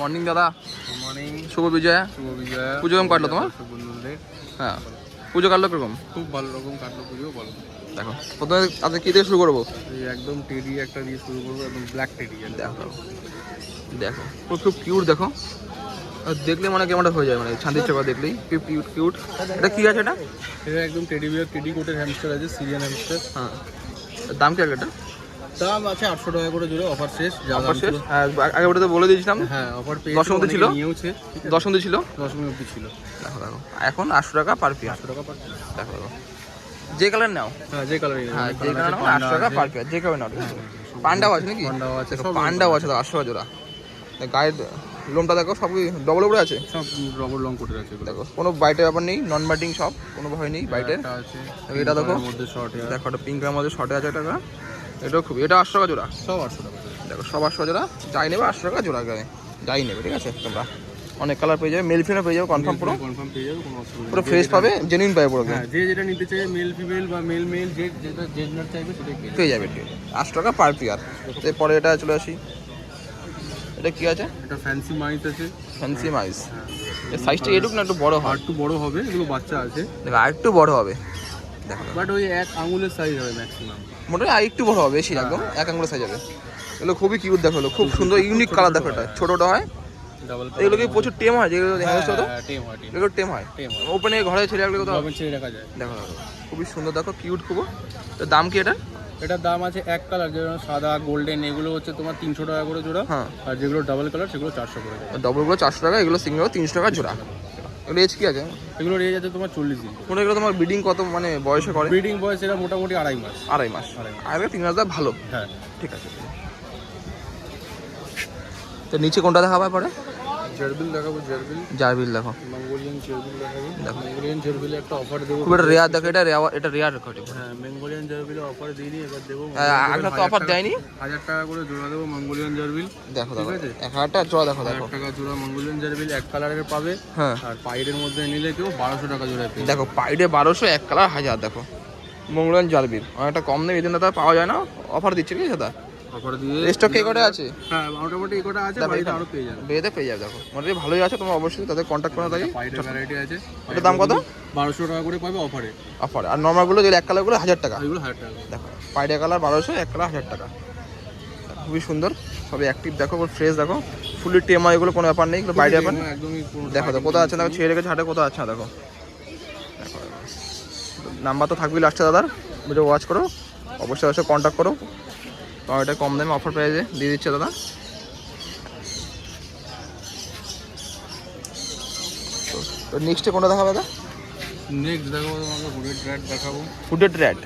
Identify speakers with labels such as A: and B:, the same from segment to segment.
A: Morning দাদা।
B: Morning
A: শুভ বিজয়া।
B: শুভ বিজয়া।
A: পুজো কেমন কাটলো তোমার? হ্যাঁ। পুজো কাটলো কীরকম?
B: খুব ভালো রকম কাটলো পুজো বলো
A: দেখো প্রথমে আজকে কী দিয়ে শুরু করব?
B: একদম টেডি একটা দিয়ে শুরু করব একদম ব্ল্যাক টেডি
A: দেখো দেখো ও খুব কিউট দেখো। আর দেখলে মানে কেমন হয়ে যায় মানে শান্তির চোখা দেখলেই। খুব কিউট কিউট এটা কি আছে এটা?
B: এটা একদম টেডি বিয়ার টেডি কোটের হ্যামস্টার আছে সিরিয়ান হ্যামস্টার
A: হ্যাঁ। দাম কি আছে এটা
B: দাম আছে আটশো টাকা করে জুড়ে অফার শেষ
A: অফার শেষ? হ্যাঁ আগে ওটা তো বলে দিয়েছিলাম।
B: হ্যাঁ অফার পেয়ে
A: দশ অবধি ছিল?
B: ঠিক আছে?
A: ছিল?
B: দশমী অব্দি ছিল।
A: দেখো দেখো। এখন আটশো টাকা পার পিয়ার
B: আটশো টাকা পার piece।
A: দেখো দেখো। যে কালার নাও।
B: হ্যাঁ যে কালারই
A: হ্যাঁ যে কালার নাও আটশো টাকা পার পিয়ার যে কালার নাও পান্ডাও আছে নাকি?
B: পান্ডাও আছে
A: পান্ডাও আছে আটশো টাকা জোড়া। গায়ের লোমটা দেখো সব ডবল উপরে আছে?
B: সব রবার লং কোটের আছে।
A: দেখো কোনো বাইটের ব্যাপার নেই নন বাইটিং সব কোনো ভয় নেই বাইটের। এটা দেখো।
B: মধ্যে
A: দেখো একটা পিঙ্কের মধ্যে শর্টে আছে টাকা এটাও খুব এটা আটশো টাকা জোড়া।
B: সব আটশো টাকা
A: দেখো সব আটশো জোড়া। যাই নেবে আটশো টাকা জোড়া গায়ে। যাই নেবে ঠিক আছে তোমরা। অনেক কালার পেয়ে যাবে মেল ফিমেল পেয়ে যাবে কনফার্ম পুরো।
B: কনফার্ম পেয়ে যাবে কোনো অসুবিধা
A: পুরো ফ্রেশ পাবে জেনুইন পাবে পুরো
B: হ্যাঁ যে যেটা নিতে চাই মেল ফিমেল বা মেল মেল যে যেটা জেন্ডার চাইবে সেটাই পেয়ে যাবে।
A: ঠিক আছে। আটশো টাকা পার পিয়ার এরপরে এটা চলে আসি। এটা কি আছে?
B: এটা ফ্যান্সি মাইস আছে।
A: ফ্যান্সি মাইস এর সাইজটা এটুক না একটু বড় হয়।
B: একটু বড় হবে এগুলো বাচ্চা আছে।
A: দেখো আর একটু বড় হবে। দেখো।
B: বাট ওই এক আঙুলের সাইজ হবে ম্যাক্সিমাম
A: মোটামুটি আর একটু বড় হবে বেশি একদম এক আঙুলের সাইজ হবে। এগুলো খুবই কিউট দেখো খুব সুন্দর ইউনিক কালার দেখো এটা। ছোটোটা হয়
B: ডাবল
A: এগুলো কি প্রচুর টেম হয় যেগুলো দেখা যাচ্ছে তো
B: হয়
A: এগুলো টেম হয়? ওপেনে ঘরে ছেড়ে রাখলে কোথাও
B: ছেড়ে রাখা যায়।
A: দেখো দেখো খুবই সুন্দর দেখো কিউট খুব তো দাম কি এটা
B: এটার দাম আছে এক কালার যেমন সাদা গোল্ডেন এগুলো হচ্ছে তোমার তিনশো টাকা করে জোড়া।
A: হ্যাঁ।
B: আর যেগুলো ডাবল কালার সেগুলো চারশো করে
A: ডবলগুলো চারশো টাকা এগুলো সিঙ্গেল তিনশো টাকা জোড়া। এজ কি আছে?
B: এগুলো রেজ আছে তোমার চল্লিশ দিন
A: মনে এগুলো তোমার ব্রিডিং কত মানে বয়সে করে?
B: ব্রিডিং বয়স এটা মোটামুটি আড়াই মাস।
A: আড়াই মাস।
B: আড়াই
A: আড়াই তিন মাস ভালো।
B: হ্যাঁ।
A: ঠিক আছে। তো নিচে কোনটা দেখাবে পরে?
B: জার্বিল দেখাবো জার্বিল।
A: জারবিল দেখো।
B: মঙ্গোলিয়ান জার্বিল দেখাবো। মঙ্গোলিয়ান জার্বিলে একটা অফার দেবো।
A: খুব রেয়ার দেখো এটা রেয়ার এটা রেয়ার
B: হ্যাঁ মঙ্গোলিয়ান জার্বিলে অফার দিইনি এবার দেবো।
A: আগে তো অফার দেয়নি।
B: টাকা করে জোড়া দেবো মঙ্গোলিয়ান জার্বিল।
A: দেখো দেখো।
B: ঠিক আছে।
A: এক হাজার টাকা জোড়া দেখো
B: টাকা জোড়া মঙ্গোলিয়ান জার্বিল এক কালারের পাবে।
A: হ্যাঁ।
B: আর পাইডের মধ্যে নিলে কেউ বারোশো টাকা পেয়ে
A: দেখো পাইডে বারোশো এক কালার হাজার দেখো। মঙ্গলান জারবির অনেকটা কম নেই পাওয়া যায় না। অফার দিচ্ছে ঠিক আছে দাদা? স্টক কে কটা আছে?
B: হ্যাঁ মোটামুটি এই কটা আছে বাড়িতে। আরও পেয়ে যাবে।
A: বেয়েতে পেয়ে যাবে দেখো। মোটামুটি ভালোই আছে তোমার অবশ্যই তাদের কন্ট্যাক্ট করে থাকে
B: পাইডের ভ্যারাইটি আছে।
A: এটার দাম কত?
B: বারোশো টাকা করে পাবে অফারে।
A: অফার। আর নর্মালগুলো যেগুলো এক কালারগুলো হাজার টাকা।
B: এগুলো হাজার টাকা।
A: দেখো পাইডে কালার বারোশো এক কালার হাজার টাকা। খুবই সুন্দর সবই অ্যাক্টিভ দেখো ফ্রেশ দেখো। ফুলি টেমা এগুলো কোনো ব্যাপার নেই এগুলো বাইরে ব্যাপার দেখো দেখো কোথায় আছে দেখো ছেড়ে রেখেছে হাটে কোথায় আছে না দেখো। দেখো নাম্বার তো থাকবেই লাস্টে দাদার। ভিডিও ওয়াচ করো। অবশ্যই অবশ্যই কন্ট্যাক্ট করো। এটা কম দামে অফার প্রাইসে দিয়ে দিচ্ছে দাদা। তো- নেক্সটে কোনটা দেখাবে দাদা?
B: নেক্সট দেখাবো তোমাকে হুডেড র্যাট দেখাবো।
A: হুডেড র্যাট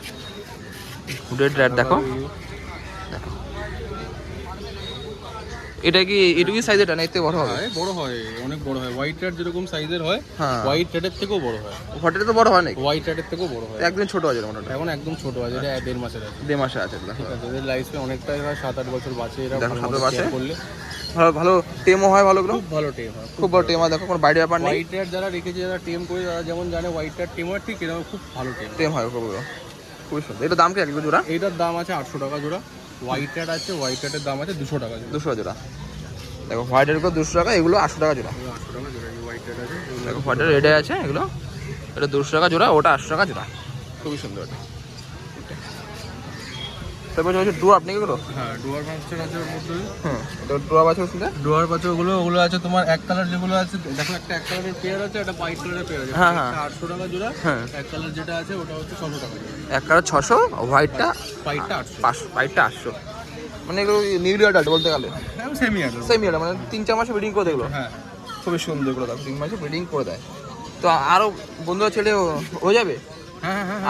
A: হুডেড দেখো। দেখো এটা কি এটুকুই সাইজের না থেকে বড় হবে?
B: হ্যাঁ বড় হয় অনেক বড় হয়। হোয়াইট র্যাট যেরকম সাইজের হয়
A: হ্যাঁ।
B: হোয়াইট র্যাটের থেকেও বড় হয়।
A: হোয়াইটের তো বড় হয় নাকি?
B: হোয়াইট র্যাটের থেকেও বড় হয়।
A: একদিন ছোট আছে মোটামুটি।
B: এখন একদম ছোট আছে এটা দেড় মাসের আছে।
A: দেড় মাসে আছে
B: ঠিক আছে এদের লাইফ স্প্যান অনেকটাই হয় সাত আট বছর বাঁচে এরা ভালো
A: বাঁচে।
B: করলে।
A: ভালো ভালো টেমও হয় ভালোগুলো
B: খুব ভালো টেম হয়
A: খুব বড় টেমা দেখো কোনো বাইরে ব্যাপার নেই?
B: হোয়াইট র্যাট যারা রেখেছে যারা টেম করে তারা যেমন জানে হোয়াইট র্যাট টেম হয় ঠিক এরকম খুব ভালো টেম
A: টেম হয় খুব খুবই সুন্দর। এটা দাম কি একটু জোড়া?
B: এইটার দাম আছে আটশো টাকা জোড়া। হোয়াইট র্যাট আছে হোয়াইট র্যাটের দাম আছে দুশো টাকা
A: দুশো জোড়া। দেখো হোয়াইটেরগুলো দুশো টাকা এগুলো আটশো টাকা জোড়া।
B: আটশো টাকা জোড়া হোয়াইট র্যাট আছে
A: দেখো হোয়াইটের রেডে আছে এগুলো এটা দুশো টাকা জোড়া ওটা আটশো টাকা জোড়া। খুবই সুন্দর এটা। তারপর হচ্ছে ডুয়ার্প আপনি এগুলো
B: হ্যাঁ ডুয়ার্প মাস্টার আছে ওর মধ্যে।
A: হুম এটা ড্রপ শুনতে
B: ডুয়ার ওগুলো আছে তোমার এক কালার যেগুলো আছে দেখো একটা এক কালারের পেয়ার আছে একটা হোয়াইট কালারের পেয়ার আছে।
A: হ্যাঁ, হ্যাঁ।
B: আটশো টাকা জোড়া
A: হ্যাঁ।
B: এক কালার যেটা আছে ওটা হচ্ছে ছশো টাকা
A: এক কালার ছশো হোয়াইটটা
B: হোয়াইটটা আটশো।
A: পাঁচশো হোয়াইটটা আটশো। মানে এগুলো নিউ ইয়ার বলতে গেলে।
B: সেমি আছে
A: সেম ইয়ার মানে তিন চার মাসে ব্রিডিং করে দেখল
B: হ্যাঁ
A: খুবই সুন্দর এগুলো দেখো। তিন মাসে ব্রিডিং করে দেয়। তো আরও বন্ধুরা ছেলে হয়ে যাবে?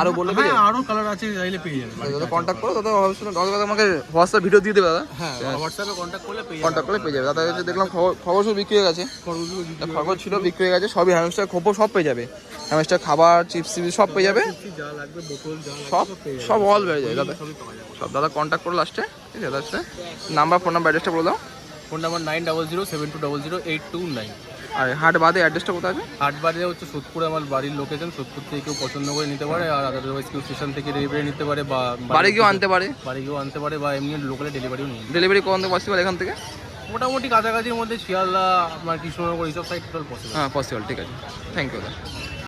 A: আরও বললে পেয়ে
B: হ্যাঁ আরও কালার আছে চাইলে পেয়ে যাবে।
A: দাদা কন্ট্যাক্ট করো দাদা অবশ্যই দাদা আমাকে হোয়াটসঅ্যাপ ভিডিও দিয়ে দেবে দাদা?
B: হ্যাঁ হোয়াটসঅ্যাপে কন্ট্যাক্ট করলে পেয়ে যাবে
A: কন্ট্যাক্ট করলে পেয়ে যাবে। দাদা কাছে দেখলাম খবর খবর সব বিক্রি হয়ে গেছে। খবর ছিল বিক্রি হয়ে গেছে সবই হ্যামস্টার খবর সব পেয়ে যাবে। হ্যামস্টার খাবার চিপস চিপস সব পেয়ে যাবে। সব
B: পেয়ে যাবে।
A: সব অল বেড়ে যায় দাদা।
B: যাবে।
A: সব দাদা কন্ট্যাক্ট করো লাস্টে ঠিক আছে লাস্টে নাম্বার ফোন নাম্বার অ্যাড্রেসটা বলে দাও।
B: Phone number nine double zero seven two double zero eight two nine
A: আর হাট বাদে অ্যাড্রেসটা কোথায় আছে?
B: হাট বাজারে হচ্ছে সোদপুরে আমার বাড়ির লোকেশন সোদপুর থেকে কেউ পছন্দ করে নিতে পারে আর আদারওয়াইজ কেউ স্টেশন থেকে ডেলিভারি নিতে পারে বা
A: বাড়ি গিয়েও আনতে পারে?
B: বাড়ি গিয়েও আনতে পারে বা এমনি লোকালে ডেলিভারিও নিয়ে
A: ডেলিভারি কখন পসিবল এখান থেকে?
B: মোটামুটি কাছাকাছির মধ্যে শিয়ালদা আপনার কৃষ্ণনগর এইসব সাইড পসিবল
A: হ্যাঁ পসিবল ঠিক আছে। থ্যাংক ইউ দাদা।